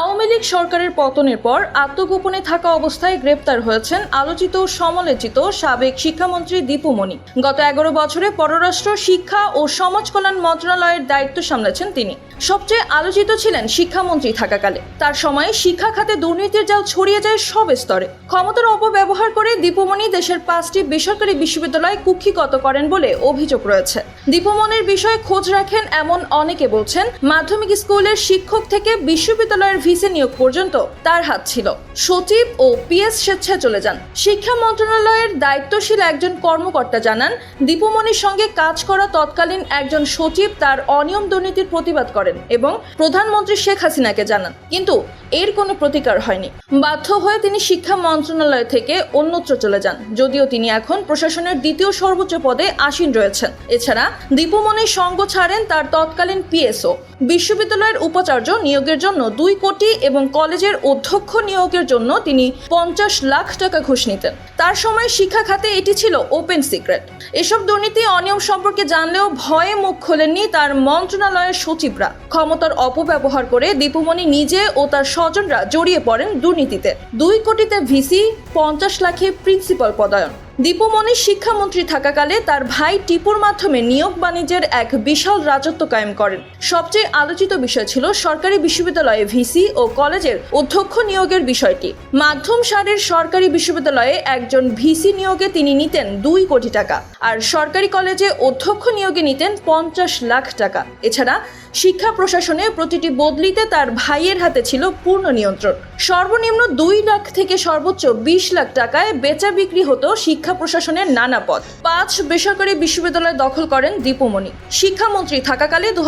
আওয়ামী লীগ সরকারের পতনের পর আত্মগোপনে থাকা অবস্থায় গ্রেপ্তার হয়েছেন আলোচিত সমালোচিত সাবেক শিক্ষামন্ত্রী দীপু মনি। গত এগারো বছরে পররাষ্ট্র, শিক্ষা ও সমাজ কল্যাণ মন্ত্রণালয়ের দায়িত্ব সামলেছেন তিনি। সবচেয়ে আলোচিত ছিলেন শিক্ষামন্ত্রী থাকাকালে। তার সময়ে শিক্ষা খাতে দুর্নীতির জাল ছড়িয়ে যায় সব স্তরে। ক্ষমতার অপব্যবহার করে দীপুমণি দেশের পাঁচটি বেসরকারি বিশ্ববিদ্যালয় কুক্ষিগত করেন বলে অভিযোগ রয়েছে। দীপুমনির বিষয়ে খোঁজ রাখেন এমন অনেকে বলছেন, মাধ্যমিক স্কুলের শিক্ষক থেকে বিশ্ববিদ্যালয়ের ভিসি নিয়োগ পর্যন্ত তার হাত ছিল। সচিব ও পিএস স্বেচ্ছায় চলে যান। শিক্ষা মন্ত্রণালয়ের দায়িত্বশীল একজন কর্মকর্তা জানান দীপুমনির সঙ্গে কাজ করা তৎকালীন একজন সচিব তার অনিয়ম দুর্নীতির প্রতিবাদ করেন এবং প্রধানমন্ত্রী শেখ হাসিনাকে জানান, কিন্তু এর কোনো প্রতিকার হয়নি। বাধ্য হয়ে তিনি শিক্ষা মন্ত্রণালয় থেকে অন্যত্র চলে যান, যদিও তিনি এখন প্রশাসনের দ্বিতীয় সর্বোচ্চ পদে আসীন রয়েছেন। এছাড়া দীপুমনির সঙ্গ ছাড়েন তার তৎকালীন পিএসও। বিশ্ববিদ্যালয়ের উপাচার্য নিয়োগের জন্য দুই কোটি এবং কলেজের অধ্যক্ষ নিয়োগের জন্য তিনি পঞ্চাশ লাখ টাকা ঘুষ নিতেন। তার সময় শিক্ষা খাতে এটি ছিল ওপেন সিক্রেট এসব দুর্নীতি, অনিয়ম সম্পর্কে জানলেও ভয়ে মুখ খোলেননি তার মন্ত্রণালয়ের সচিবরা। ক্ষমতার অপব্যবহার করে দীপুমণি নিজে ও তার স্বজনরা জড়িয়ে পড়েন দুর্নীতিতে। দুই কোটিতে ভিসি, পঞ্চাশ লাখে প্রিন্সিপাল পদায়ন। দীপুমণি শিক্ষামন্ত্রী থাকাকালে তার ভাই টিপুর মাধ্যমে নিয়োগ বাণিজ্যের এক বিশাল রাজত্ব কায়েম করেন। সবচেয়ে আলোচিত বিষয় ছিল সরকারি বিশ্ববিদ্যালয়ে ভিসি ও কলেজের অধ্যক্ষ নিয়োগের বিষয়টি। মাধ্যম সারের সরকারি বিশ্ববিদ্যালয়ে একজন ভিসি নিয়োগে তিনি নিতেন দুই কোটি টাকা আর সরকারি কলেজে অধ্যক্ষ নিয়োগে নিতেন পঞ্চাশ লাখ টাকা। এছাড়া শিক্ষা প্রশাসনে প্রতিটি বদলিতে তার ভাইয়ের হাতে ছিল পূর্ণ নিয়ন্ত্রণ। সর্বনিম্ন দুই লাখ থেকে সর্বোচ্চ বিশ লাখ টাকায় বেচা বিক্রি হতো শিক্ষা প্রশাসনের নানা পদ পাঁচ বেসরকারি বিশ্ববিদ্যালয় দখল করেন দীপুমণি। শিক্ষামন্ত্রী থাকাকালে দু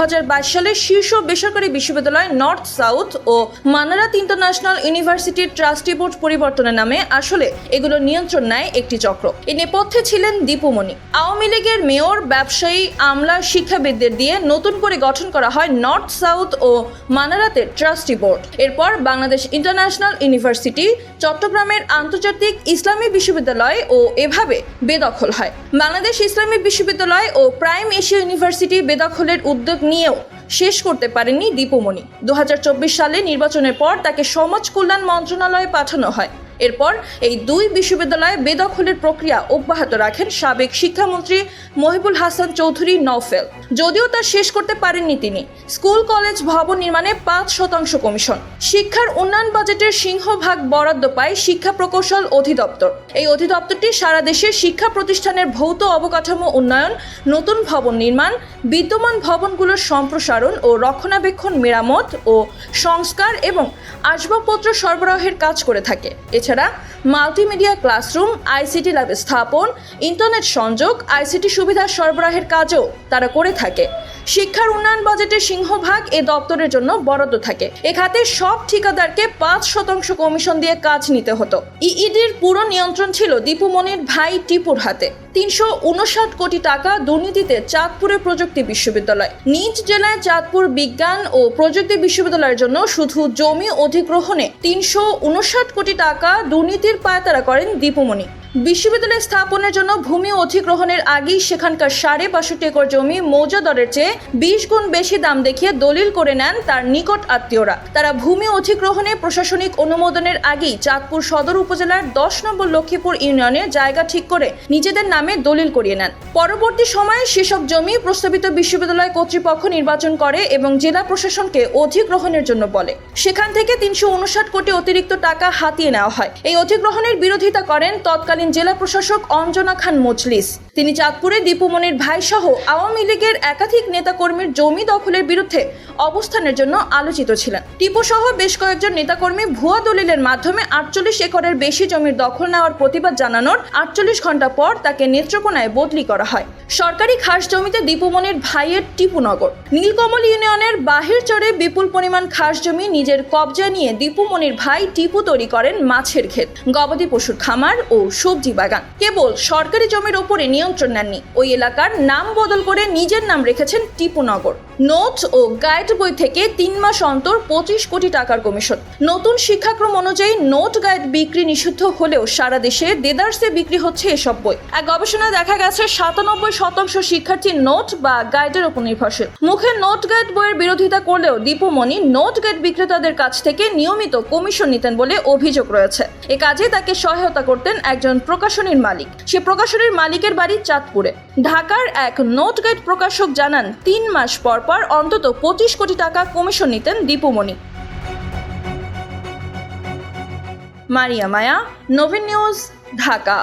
সালে শীর্ষ বেসরকারি বিশ্ববিদ্যালয় নর্থ সাউথ ও মানারাত ইন্টারন্যাশনাল ইউনিভার্সিটির ট্রাস্টি বোর্ড পরিবর্তনের নামে আসলে এগুলো নিয়ন্ত্রণ নেয় একটি চক্র। এই নেপথ্যে ছিলেন দীপুমণি। আওয়ামী লীগের মেয়র, ব্যবসায়ী, আমলা, শিক্ষাবিদদের দিয়ে নতুন করে গঠন করা হয় নর্থ সাউথ ও মানারাতের ট্রাস্টি বোর্ড। এরপর বাংলাদেশ ইন্টারন্যাশনাল ইউনিভার্সিটি, চট্টগ্রামের আন্তর্জাতিক ইসলামী বিশ্ববিদ্যালয় ও এভাবে বেদখল হয়। বাংলাদেশ ইসলামী বিশ্ববিদ্যালয় ও প্রাইম এশিয়া ইউনিভার্সিটি বেদখলের উদ্যোগ নিয়েও শেষ করতে পারেননি দীপুমণি। দু হাজার চব্বিশ সালে নির্বাচনের পর তাকে সমাজ কল্যাণ মন্ত্রণালয়ে পাঠানো হয়। এরপর এই দুই বিশ্ববিদ্যালয়ে বেদখলের প্রক্রিয়া অব্যাহত রাখেন সাবেক শিক্ষামন্ত্রী মহিবুল হাসান চৌধুরী নওফেল। যদিও তা শেষ করতে পারেননি তিনি। স্কুল, কলেজ, ভবন নির্মাণে পাঁচ শতাংশ কমিশন। শিক্ষার উন্নয়ন বাজেটের সিংহভাগ বরাদ্দ পায় শিক্ষা প্রকৌশল অধিদপ্তর। এই অধিদপ্তরটি সারা দেশের শিক্ষা প্রতিষ্ঠানের ভৌত অবকাঠামো উন্নয়ন, নতুন ভবন নির্মাণ, বিদ্যমান ভবনগুলোর সম্প্রসারণ ও রক্ষণাবেক্ষণ মেরামত ও সংস্কার এবং আসবাবপত্র সরবরাহের কাজ করে থাকে। এছাড়া মাল্টিমিডিয়া ক্লাসরুম, আইসিটি ল্যাব স্থাপন, ইন্টারনেট সংযোগ, আইসিটি সুবিধা সরবরাহের কাজও তারা করে থাকে। শিক্ষার উন্নয়ন বাজেটের সিংহভাগ এ দপ্তরের জন্য বরাদ্দ থাকে। এ খাতে সব ঠিকাদারকে পাঁচ শতাংশ কমিশন দিয়ে কাজ নিতে হতো। ইইডির পুরো নিয়ন্ত্রণ ছিল দীপুমণির ভাই টিপুর হাতে। তিনশো উনষাট কোটি টাকা দুর্নীতিতে চাঁদপুরে প্রযুক্তি বিশ্ববিদ্যালয়। নিজ জেলায় চাঁদপুর বিজ্ঞান ও প্রযুক্তি বিশ্ববিদ্যালয়ের জন্য শুধু জমি অধিগ্রহণে তিনশো উনষাট কোটি টাকা দুর্নীতির পায়তারা করেন দীপুমণি। বিশ্ববিদ্যালয় স্থাপনের জন্য ভূমি অধিগ্রহণের আগেই সেখানকার সাড়ে বাষট্টি একর জমি মৌজা দরের চেয়ে বিশ গুণ বেশি দাম দেখিয়ে দলিল করে নেন তার নিকট আত্মীয়রা। তারা ভূমি অধিগ্রহণে প্রশাসনিক অনুমোদনের আগেই চাঁদপুর সদর উপজেলার দশ নম্বর লক্ষ্মীপুর ইউনিয়নে জায়গা ঠিক করে নিজেদের নামে দলিল করিয়ে নেন। পরবর্তী সময়ে সেসব জমি প্রস্তাবিত বিশ্ববিদ্যালয় কর্তৃপক্ষ নির্বাচন করে এবং জেলা প্রশাসনকে অধিগ্রহণের জন্য বলে। সেখান থেকে তিনশো উনষাট কোটি অতিরিক্ত টাকা হাতিয়ে নেওয়া হয়। এই অধিগ্রহণের বিরোধিতা করেন তৎকালীন জেলা প্রশাসক অঞ্জনা খান মজলিস। তিনি চাঁদপুরে দীপুমনির ভাই সহ আওয়ামী লীগের একাধিক নেতাকর্মীর জমি দখলের বিরুদ্ধে অবস্থানের জন্য আলোচিত ছিলেন। টিপু সহ বেশ কয়েকজন নেতাকর্মী ভুয়া দলিলের মাধ্যমে আটচল্লিশ একরের বেশি জমির দখল নেওয়ার প্রতিবাদ জানানোর আটচল্লিশ ঘণ্টা পর তাকে নেত্রকোনায় বদলি করা হয়। সরকারি খাস জমিতে দীপুমনির ভাইয়ের টিপুনগর নীলকমল ইউনিয়নের বাহির চরে বিপুল পরিমাণ খাস জমি নিজের কবজায় নিয়ে দীপুমনির ভাই টিপু তৈরি করেন মাছের ক্ষেত। গবাদি পশুর খামার ও সবজি বাগান। কেবল সরকারি জমির ওপরে নিয়ন্ত্রণ নেননি। ওই এলাকার নাম বদল করে নিজের নাম রেখেছেন টিপুনগর নোট ও গাইড বই থেকে তিন মাস অন্তর পঁচিশ কোটি টাকার কমিশন। নতুন শিক্ষাক্রম অনুযায়ী নোট গাইড বিক্রি নিষিদ্ধ হলেও সারা দেশে দেদার্সে বিক্রি হচ্ছে এসব বই। এক গবেষণায় দেখা গেছে, সাতানব্বই শতাংশ শিক্ষার্থী নোট বা গাইডের উপর নির্ভরশীল। মুখে নোট গাইড বইয়ের বিরোধিতা করলেও দীপুমণি নোট গাইড বিক্রেতাদের কাছ থেকে নিয়মিত কমিশন নিতেন বলে অভিযোগ রয়েছে। এ কাজে তাকে সহায়তা করতেন একজন প্রকাশনীর মালিক। সে প্রকাশনীর মালিকের বাড়ি চাঁদপুরে। ঢাকার এক নোট গাইড প্রকাশক জানান, তিন মাস পর পর অন্তত পঁচিশ কোটি টাকা কমিশন নিতেন দীপুমণি মারিয়া মায়া নবীন নিউজ ঢাকা।